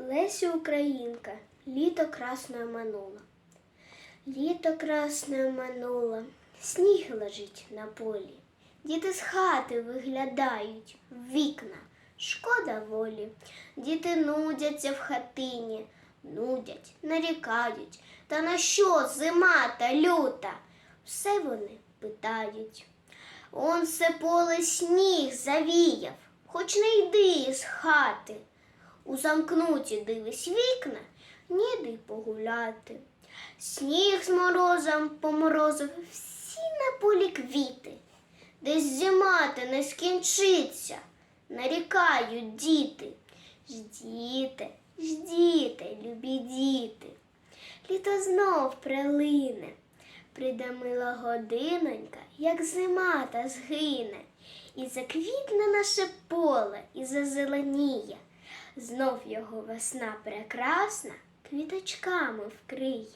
Леся Українка, літо красною минуло. Літо красною минуло, сніг лежить на полі. Діти з хати виглядають в вікна, шкода волі. Діти нудяться в хатині, нудять, нарікають. Та на що зима та люта? Все вони питають. Он все поле сніг завіяв, хоч не йди з хати. У замкнуті дивись вікна, ніди погуляти. Сніг з морозом поморозив всі на полі квіти. Десь зима та не скінчиться, нарікають діти. Ждіте, ждіте, любі діти. Літо знов прилине, прийде мила годинонька, як зима та згине, і заквітне наше поле, і зазеленіє. Знов його весна прекрасна квіточками вкриє.